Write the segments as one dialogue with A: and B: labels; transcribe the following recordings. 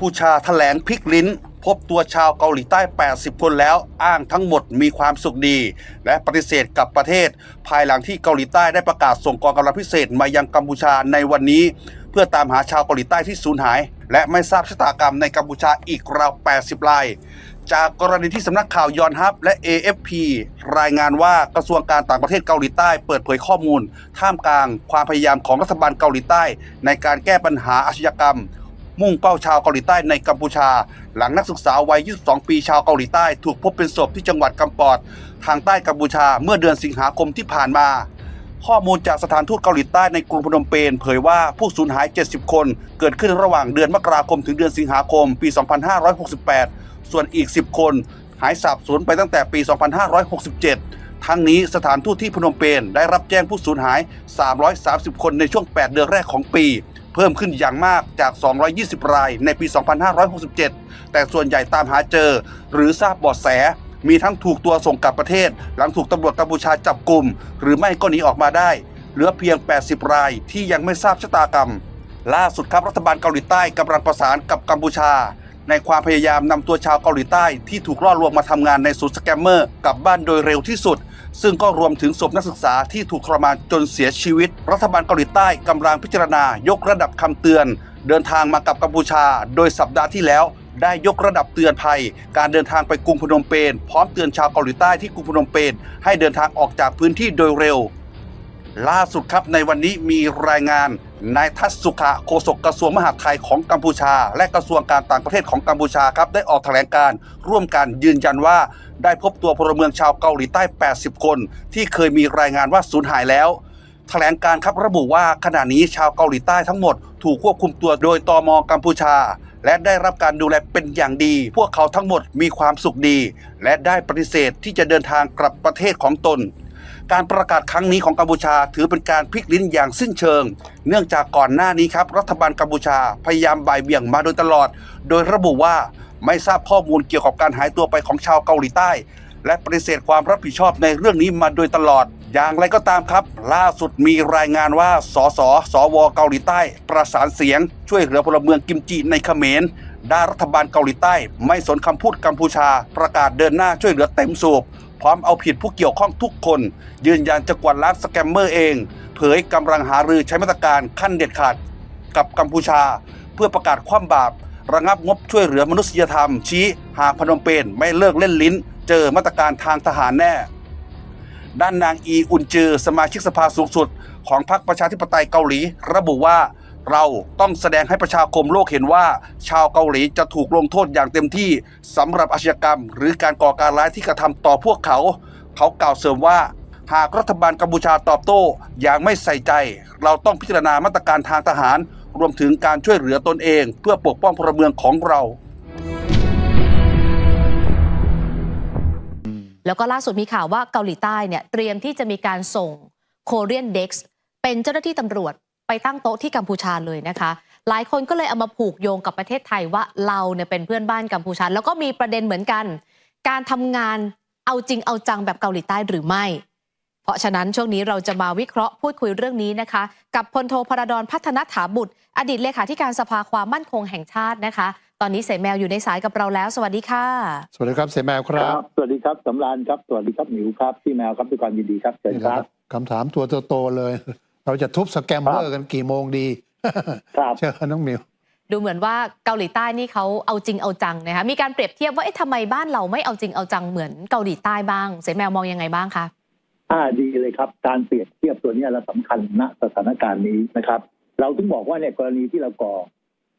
A: พูชาแถลงพลิกลิ้น พบตัวชาวเกาหลีใต้ 80 คนแล้วอ้างทั้งหมดมีความสุขดี และปฏิเสธกับประเทศ ภายหลังที่เกาหลีใต้ได้ประกาศส่งกองกำลังพิเศษมายังกัมพูชาในวันนี้ เพื่อตามหาชาวเกาหลีใต้ที่สูญหาย และไม่ทราบชะตากรรมในกัมพูชาอีกราว 80 รายจากกรณีที่สำนักข่าวยอนฮับและ AFP รายงานว่ากระทรวงการต่างประเทศเกาหลีใต้เปิดเผยข้อมูล ท่ามกลางความพยายามของรัฐบาลเกาหลีใต้ ในการแก้ปัญหาอาชญากรรม มุ่งเป้าชาวเกาหลีใต้ในกัมพูชา หลังนักศึกษาวัย 22 ปีชาวเกาหลีใต้ ถูกพบเป็นศพที่จังหวัดกัมปอด ทางใต้กัมพูชาเมื่อเดือนสิงหาคมที่ผ่านมา ข้อมูลจากสถานทูตเกาหลีใต้ในกรุงพนมเปญเผยว่าผู้สูญหาย 70 คน เกิดขึ้นระหว่างเดือนมกราคมถึงเดือนสิงหาคม ปี 2568 ส่วนอีก 10 คน หายสาบสูญไปตั้งแต่ปี 2567ทั้งนี้สถานทูตที่พนมเปญได้รับแจ้งผู้สูญหาย 330 คนในช่วง 8 เดือนแรกของปี เพิ่มขึ้นอย่างมากจาก 220 รายในปี 2567 แต่ส่วนใหญ่ตามหาเจอ หรือทราบเบาะแส มีทั้งถูกตัวส่งกลับประเทศ หลังถูกตำรวจกัมพูชาจับกลุ่ม หรือไม่ก็หนีออกมาได้ เหลือเพียง 80 รายที่ยังไม่ทราบชะตากรรม ล่าสุดครับรัฐบาลเกาหลีใต้กำลังประสานกับกัมพูชา ในความพยายามนำตัวชาวเกาหลีใต้ที่ถูกล่อลวงมาทำงานในศูนย์สแกมเมอร์กลับบ้านโดยเร็วที่สุด ซึ่งก็รวมถึงศพนักศึกษาที่ถูกทรมานจนเสียชีวิต รัฐบาลเกาหลีใต้กำลังพิจารณายกระดับคำเตือน เดินทางมากับกัมพูชา โดยสัปดาห์ที่แล้วได้ยกระดับเตือนภัย การเดินทางไปกรุงพนมเปญพร้อมเตือนชาวเกาหลีใต้ที่กรุงพนมเปญให้เดินทางออกจากพื้นที่โดยเร็ว ล่าสุดครับในวันนี้มีรายงาน นายทัศสุขะโฆษกกระทรวงมหาดไทยของกัมพูชา และกระทรวงการต่างประเทศของกัมพูชาครับได้ออกแถลงการร่วมกันยืนยันว่า ได้พบตัวพลเมืองชาวเกาหลีใต้ 80 คน ที่เคยมีรายงานว่าสูญหายแล้วแถลงการครับระบุว่าขณะนี้ชาวเกาหลีใต้ทั้งหมดถูกควบคุมตัวโดยตอมกัมพูชา และได้รับการดูแลเป็นอย่างดี พวกเขาทั้งหมดมีความสุขดี และได้ปฏิเสธที่จะเดินทางกลับประเทศของตน การประกาศครั้งนี้ของกัมพูชาถือเป็นการพลิกลิ้นอย่างสิ้นเชิง เนื่องจากก่อนหน้านี้ครับรัฐบาลกัมพูชาพยายามบ่ายเบี่ยงมาโดยตลอด โดยระบุว่าไม่ทราบข้อมูลเกี่ยวกับการหายตัวไปของชาวเกาหลีใต้ และปฏิเสธความรับผิดชอบในเรื่องนี้มาโดยตลอด อย่างไรก็ตามครับ ล่าสุดมีรายงานว่าสสสวเกาหลีใต้ ประสานเสียง ช่วยเหลือพลเมืองกิมจิในเขมรด้านรัฐบาลเกาหลีใต้ ไม่สนคำพูดกัมพูชา ประกาศเดินหน้าช่วยเหลือเต็มสูบ พร้อมเอาผิดผู้เกี่ยวข้องทุกคน ยืนยันจะกวาดล้างสแกมเมอร์เอง เผยกำลังหารือใช้มาตรการขั้นเด็ดขาดกับกัมพูชา เพื่อประกาศคว่ำบาประงับงบช่วยเหลือมนุษยธรรม ชี้หากพนมเปญไม่เลิกเล่นลิ้น เจอมาตรการทางทหารแน่ ด้านนางอีอุนจือ สมาชิกสภาสูงสุด ของพรรคประชาธิปไตยเกาหลี ระบุว่า เราต้องแสดงให้ประชาคมโลกเห็นว่า ชาวเกาหลีจะถูกลงโทษอย่างเต็มที่สำหรับอาชญากรรม หรือการก่อการร้ายที่กระทำต่อพวกเขา เขากล่าวเสริมว่า หากรัฐบาลกัมพูชาตอบโต้อย่างไม่ใส่ใจ เราต้องพิจารณามาตรการทางทหาร รวมถึงการช่วยเหลือตนเอง เพื่อปกป้องพลเมืองของเรา
B: แล้วก็ล่าสุดมีข่าวว่าเกาหลีใต้เนี่ยเตรียมที่จะมีการส่งโคเรียนเด็กเป็นเจ้าหน้าที่ตำรวจ ไปตั้งโต๊ะที่กัมพูชาเลยนะคะ หลายคนก็เลยเอามาผูกโยงกับประเทศไทยว่าเราเนี่ยเป็นเพื่อนบ้านกัมพูชา แล้วก็มีประเด็นเหมือนกัน การทำงานเอาจริงเอาจังแบบเกาหลีใต้หรือไม่ เพราะฉะนั้นช่วงนี้เราจะมาวิเคราะห์พูดคุยเรื่องนี้นะคะ กับพลโทพระดอนพัฒนถาบุตร อดีตเลขาธิการสภาความมั่นคงแห่งชาตินะคะ ตอนนี้เสแมวอยู่ในสายกับเราแล้ว สวัสดีค่ะ
C: สวัสดีครับเสแมวค
D: ค
C: รั
D: รับบสวัสดีครับสำรานครับ สวัสดีครับหมิวครับพี่แมวครับด้วยความยินดีครับเชิญ
C: นี่
D: ค
C: นะ
D: รั
C: ครับบคำถามตัวโตๆเลย เราจะทุบสแกมเมอร์กันกี่โมงดี
D: ครับ
C: เชิญน้องมิว
B: ดูเหมือนว่าเกาหลีใต้นี่เขาเอาจริงเอาจังนะคะมีการเปรียบเทียบว่าเอ๊ะทำไมบ้านเราไม่เอาจริงเอาจังเหมือนเกาหลีใต้บ้าง เสแมวมองยังไงบ้างคะ
D: อ่าดีเลยครับ การเปรียบเทียบตัวเนี้เราสำคัญณสถานการณ์นี้นะครับ เราถึงบอกว่าเนี่ยกรณีที่เราก่อ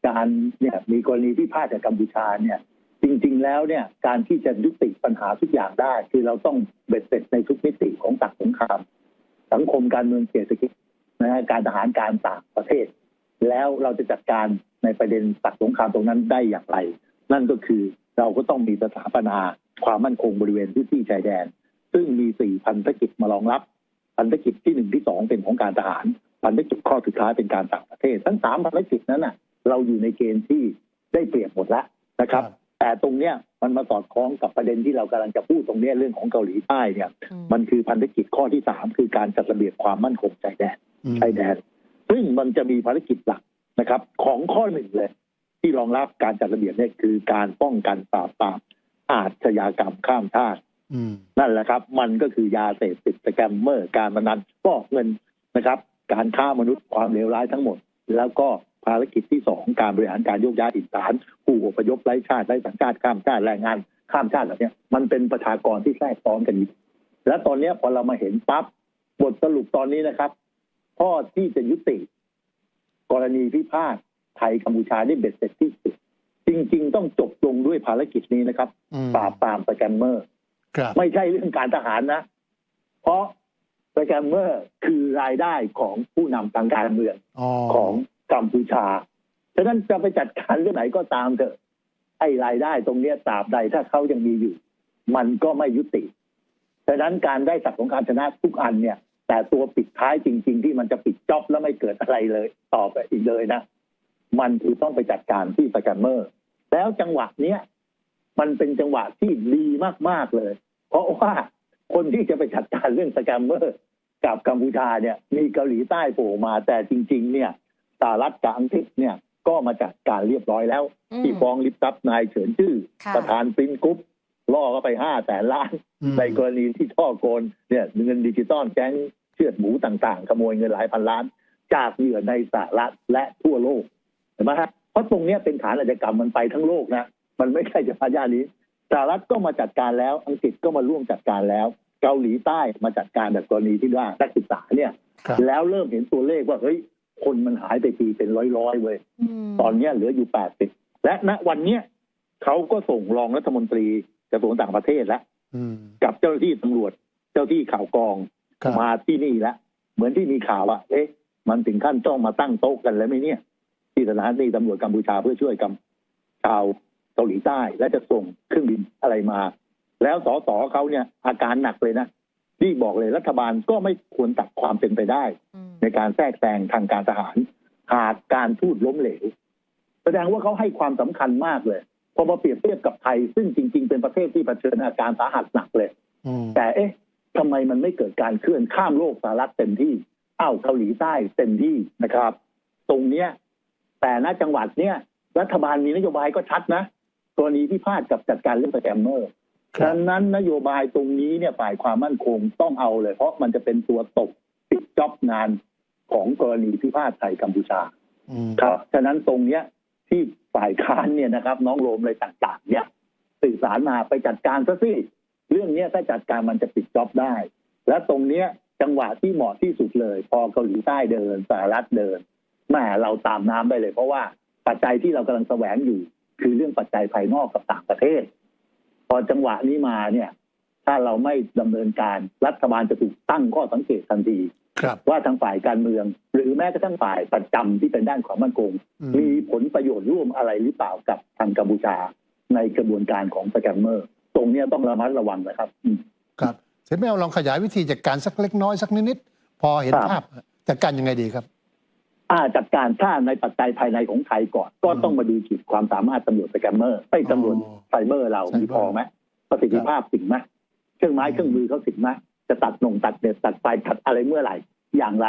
D: การเนี่ยมีกรณีที่พลาดจากกัมพูชาเนี่ย จริง ๆ แล้วเนี่ยการที่จะยุติปัญหาทุกอย่างได้ คือเราต้องเบ็ดเสร็จในทุกมิติของตักสงครามสังคมการเมืองเศรษฐกิจ นะฮะการทหารการต่างประเทศ แล้วเราจะจัดการในประเด็นตักสงครามตรงนั้นได้อย่างไร นั่นก็คือเราก็ต้องมีสถาปนาความมั่นคงบริเวณพื้นที่ชายแดน ซึ่งมีสี่พันธกิจมารองรับ พันธกิจที่หนึ่งที่สองเป็นของการทหาร พันธกิจข้อสุดท้ายเป็นการต่างประเทศ ทั้งสามพันธกิจนั้นน่ะ เราอยู่ในเกณฑ์ที่ได้เปรียบหมดแล้วนะครับ
C: ครับ
D: แต่ตรงเนี้ยมันมาสอดคล้องกับประเด็นที่เรากำลังจะพูดตรงเนี้ยเรื่องของเกาหลีใต้เนี่ย
B: อืม
D: มันคือพันธกิจข้อที่สามคือการจัดระเบียบความมั่นคงชายแดน
C: อืม
D: ชายแดน ซึ่งมันจะมีภารกิจหลักนะครับ ของข้อหนึ่งเลย ที่รองรับการจัดระเบียบเนี่ยคือการป้องกันปราบปรามอาชญากรรมข้ามชาติ
C: อืม
D: นั่นแหละครับ มันก็คือยาเสพติดสแกมเมอร์การพนันฟอกเงินนะครับ การฆ่ามนุษย์ความเลวร้ายทั้งหมด แล้วก็ภารกิจที่สองการบริหารการโยกย้ายถิ่นฐาน ผู้อพยพไร้ชาติไร้สัญชาติข้ามชาติแรงงานข้ามชาติเหล่านี้มันเป็นประชากรที่แทรกซ้อนกันอยู่และตอนเนี้ยพอเรามาเห็นปั๊บบทสรุปตอนนี้นะครับ ข้อที่จะยุติ กรณีพิพาทไทยกัมพูชาได้เบ็ดเสร็จที่สุดจริง ๆ ต้องจบลงด้วยภารกิจนี้นะครับ
C: อืม
D: ปราบปรามสแกมเมอร์
C: ครับ
D: ไม่ใช่เรื่องการทหารนะ เพราะสแกมเมอร์คือรายได้ของผู้นำทางการเมือง
C: อ๋อ
D: ของกัมพูชาฉะนั้นจะไปจัดการเรื่องไหนก็ตามเถอะไอ้รายได้ตรงเนี้ยตราบใดถ้าเขายังมีอยู่ มันก็ไม่ยุติ ฉะนั้นการได้สักของการชนะทุกอันเนี่ย แต่ตัวปิดท้ายจริง ๆ ที่มันจะปิดจ็อบแล้วไม่เกิดอะไรเลย ต่อไปอีกเลยนะ มันคือต้องไปจัดการที่สแกมเมอร์ แล้วจังหวะเนี้ยมันเป็นจังหวะที่ดีมากๆเลย เพราะว่าคนที่จะไปจัดการเรื่องสแกมเมอร์กับกัมพูชาเนี่ย มีเกาหลีใต้โผล่มาแต่จริง ๆ เนี่ยสหรัฐกับอังกฤษเนี่ยก็มาจัดการเรียบร้อยแล้ว
B: อืม
D: ที่ฟ้องลิบทรัพย์นายเฉินชื่อ
B: ค่ะ
D: ประธานปรินกรุ๊ปล่อก็ไปห้าแสนล้าน
C: อืม
D: ในกรณีที่ช่อโกงเนี่ยเงินดิจิตอลแก๊งเชือดหมูต่างๆ ขโมยเงินหลายพันล้าน จากเหยื่อในสหรัฐและทั่วโลกเห็นไหมฮะเพราะตรงเนี้ยเป็นฐานอาชญากรรมมันไปทั้งโลกนะมันไม่ใช่เฉพาะย่านนี้สหรัฐก็มาจัดการแล้วอังกฤษก็มาร่วมจัดการแล้ว เกาหลีใต้มาจัดการแบบกรณีที่ว่านักศึกษาเนี่ย
C: ครับ
D: แล้วเริ่มเห็นตัวเลขว่าเฮ้ยคนมันหายไปทีเป็นร้อยๆเว้ย
B: ม
D: ตอนเนี้ยเหลืออยู่80และณวันเนี้ยเขาก็ส่งรองรัฐมนตรีกระทรวงต่างประเทศแล้ว
C: อืม
D: กับเจ้าหน้าที่ตำรวจเจ้าที่ข่าวกรอง
C: ครับ
D: มาที่นี่แล้วเหมือนที่มีข่าวว่าเอ๊ะ มันถึงขั้นต้องมาตั้งโต๊ะกันแล้วไหมเนี่ย ที่สถานีตำรวจกัมพูชาเพื่อช่วยกับชาวเกาหลีใต้และจะส่งเครื่องบินอะไรมา แล้วสสเขาเนี่ย อาการหนักเลยนะที่บอกเลยรัฐบาลก็ไม่ควรตัดความเป็นไปได้
B: อืม
D: ในการแทรกแซงทางการทหาร หากการทูตล้มเหลว แสดงว่าเขาให้ความสำคัญมากเลยพอมาเปรียบเทียบกับไทย ซึ่งจริง ๆ เป็นประเทศที่เผชิญอาการสาหัสหนักเลย
C: อืม
D: แต่เอ๊ะ ทำไมมันไม่เกิดการเคลื่อนข้ามโลกสหรัฐเต็มที่อ้าวเกาหลีใต้เต็มที่นะครับ ตรงเนี้ยแต่ณจังหวัดเนี้ยรัฐบาลมีนโยบายก็ชัดนะกรณีที่พลาดกับจัดการเรื่องสแกมเมอร์
C: ครั
D: ดั
C: บ
D: งนั้นนโยบายตรงนี้เนี่ยฝ่ายความมั่นคงต้องเอาเลย เพราะมันจะเป็นตัวตกปิดจ็อบงานของกรณีพิพาทไทยกัมพูชา
C: อืม
D: ครับฉะนั้นตรงเนี้ยที่ฝ่ายค้านเนี่ยนะครับ น้องโรมอะไรต่างๆ เนี่ยสื่อสารมาไปจัดการซะสิเรื่องเนี้ยถ้าจัดการมันจะปิดจ็อบได้ และตรงเนี้ยจังหวะที่เหมาะที่สุดเลย พอเกาหลีใต้เดินสหรัฐเดินแหมเราตามน้ำได้เลย เพราะว่าปัจจัยที่เรากำลังแสวงอยู่ คือเรื่องปัจจัยภายนอกกับต่างประเทศ พอจังหวะนี้มาเนี่ย ถ้าเราไม่ดำเนินการรัฐบาลจะถูกตั้งข้อสังเกตทันที
C: ครับ
D: ว่าทางฝ่ายการเมือง หรือแม้กระทั่งฝ่ายประจำที่เป็นด้านความมั่นคง
C: อืม
D: มีผลประโยชน์ร่วมอะไรหรือเปล่ากับทางกัมพูชาในกระบวนการของสแกมเมอร์ ตรงเนี้ยต้องระมัดระวังนะครับอืม
C: ครับเสร็จแมวลองขยายวิธีจัดการสักเล็กน้อยสักนิดๆพอเห็น
D: ครับ
C: ภาพจัดการยังไงดีครับ
D: อ่าจัดการถ้าในปัจจัยภายในของไทยก่อน ก็
C: อืม
D: ต้องมาดูขีดความสามารถตำรวจสแกมเมอร์ไอ้ยตำรวจ
C: อ๋อ
D: ไซเบอร์เรา
C: ไซเบอร์
D: มีพอไหมประสิทธิภาพถึงไหมเครื่องไม้
C: อืม
D: เครื่องมือเขาถึงไหมจะตัดหนงตัดเน็ตตัดไฟตัดอะไรเมื่อไหร่ อย่างไร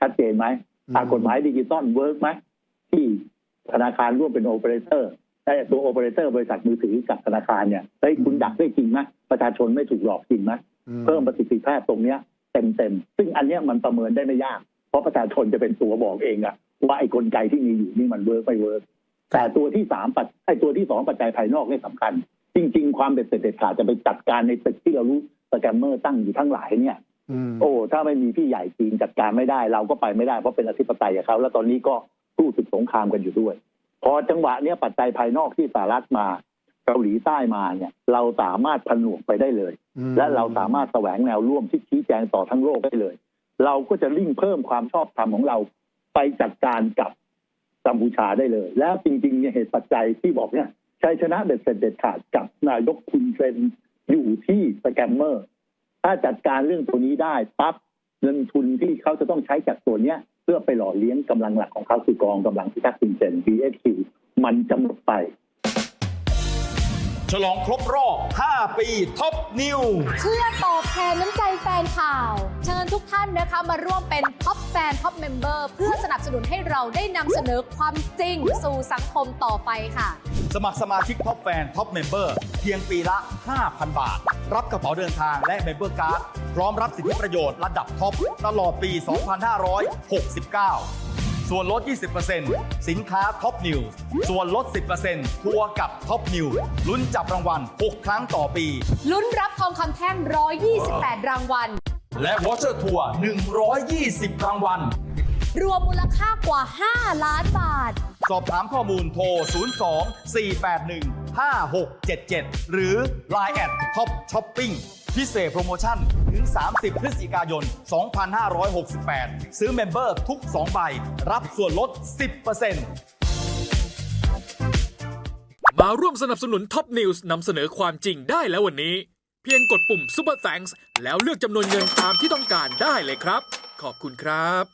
D: ชัดเจนไหมตามกฎหมายดิจิตอลเวิร์กไหมที่ธนาคารร่วมเป็นโอเปอเรเตอร์ แต่ตัวโอเปอเรเตอร์บริษัทมือถือกับธนาคารเนี่ยเฮ้ยคุณดักได้จริงไหมประชาชนไม่ถูกหลอกจริงไหม
C: อื
D: เพิ่มประสิทธิภาพตรงเนี้ยเต็มเต็มๆซึ่งอันเนี้ยมันประเมินได้ไม่ยาก เพราะประชาชนจะเป็นตัวบอกเองอะว่าไอ้กลไกที่มีอยู่นี่มันเวิร์กไม่เวิร์กแต่ตัวที่สามปัจไอ้ตัวที่สองปัจจัยภายนอกนี่สำคัญ จริง ๆ ความเด็ดเด็ดขาดจะไปจัดการในตึกที่เรารู้สแกมเมอร์ตั้งอยู่ทั้งหลายเนี่ย
C: อืม
D: โอ้ถ้าไม่มีพี่ใหญ่จีนจัดการไม่ได้เราก็ไปไม่ได้เพราะเป็นอธิปไตยกับเขาแล้วตอนนี้ก็สู้ศึกสงครามกันอยู่ด้วย พอจังหวะเนี้ยปัจจัยภายนอกที่สหรัฐมา เกาหลีใต้มาเนี่ย เราสามารถผนวกไปได้เลย
C: อืม
D: และเราสามารถแสวงแนวร่วมที่ชี้แจงต่อทั้งโลกได้เลย เราก็จะริ่งเพิ่มความชอบธรรมของเราไปจัดการกับกัมพูชาได้เลย แล้วจริงๆเนี่ยเหตุปัจจัยที่บอกเนี่ยชัยชนะเด็ดเสร็จเด็ดขาดกับนายกคุณเซนอยู่ที่สแกมเมอร์ ถ้าจัดการเรื่องตัวนี้ได้ปั๊บเงินทุนที่เขาจะต้องใช้จากตัวเนี้ย เพื่อไปหล่อเลี้ยงกำลังหลักของเขาคือกองกำลังพิทักษ์คุณเซน BSQ มันจะหมดไป
E: ฉลองครบรอบ 5 ปีท็อปนิว
F: เพื่อตอบแทนน้ำใจแฟนข่าว เชิญทุกท่านนะคะมาร่วมเป็นท็อปแฟนท็อปเมมเบอร์เพื่อสนับสนุนให้เราได้นำเสนอความจริงสู่สังคมต่อไปค่ะ
E: สมัครสมาชิกท็อปแฟนท็อปเมมเบอร์เพียงปีละ 5,000 บาท รับกระเป๋าเดินทางและเมมเบอร์การ์ดพร้อมรับสิทธิประโยชน์ระดับท็อปตลอดปี 2569 ส่วนลด 20%สินค้าท็อปนิวส่วนลด 10%ทัวร์กับท็อปนิวลุ้นจับรางวัล 6 ครั้งต่อปี
F: ลุ้นรับทองคำแท่ง 128 รางวัล
E: และวอเชอร์ทัวร์ 120 รางวัล
F: รวมมูลค่ากว่า 5 ล้านบาท
E: สอบถามข้อมูลโทร 02 481 5677 หรือ Line แอดท็อปช้อปปิ้งพิเศษโปรโมชั่น ถึง 30 พฤศจิกายน 2568 ซื้อเมมเบอร์ทุก 2 ใบ รับส่วนลด 10%
G: มาร่วมสนับสนุนท็อปนิวส์นำเสนอความจริงได้แล้ววันนี้ เพียงกดปุ่ม Super Thanks แล้วเลือกจำนวนเงินตามที่ต้องการได้เลยครับ ขอบคุณครับ